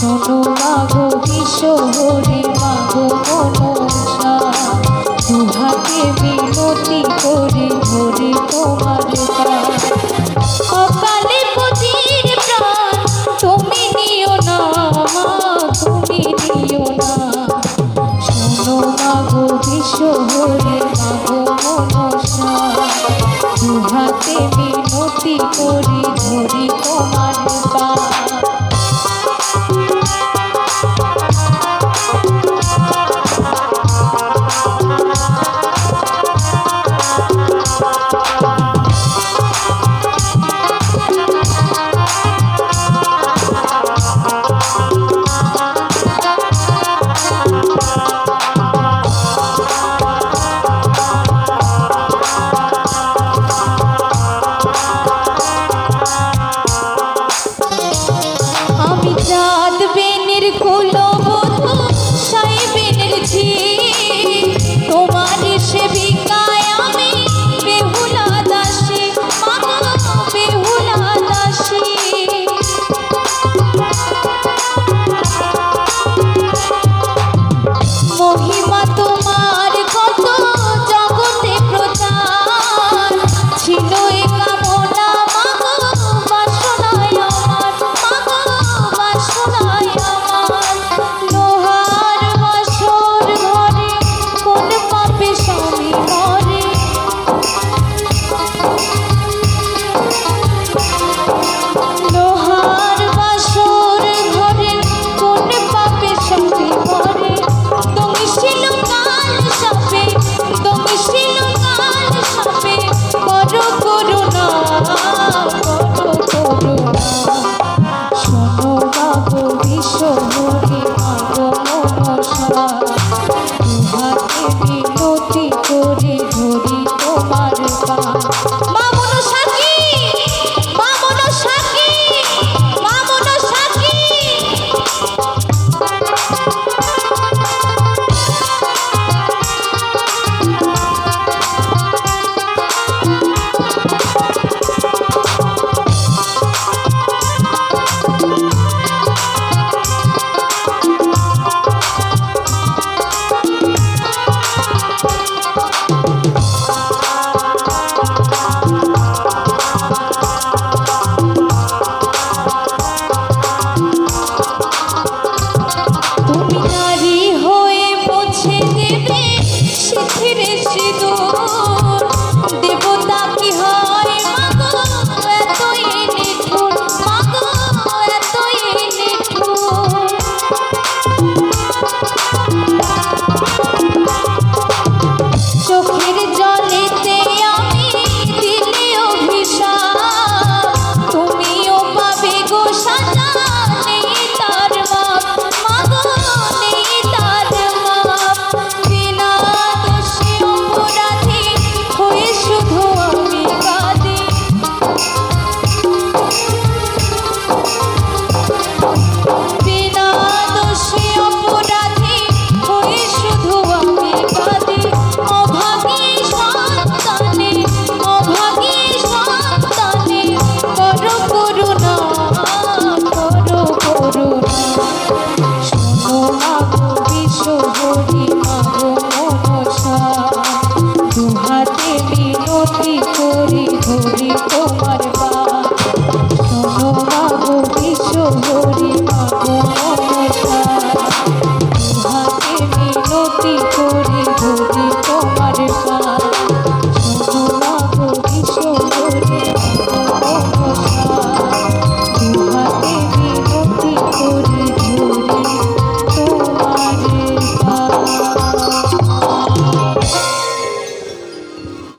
শোনো মাগো বিশ্বহরি মাগো, মনসা। দুহাতে বিনতি করি হরি তোমার অকালে পতির প্রাণ, তুমি নিও না, মা, তুমি নিও না। শোনো মাগো বিশ্বহরি মাগো, মনসা। দুহাতে বিনতি করি, ধরি তোমার পা investidor. তোমার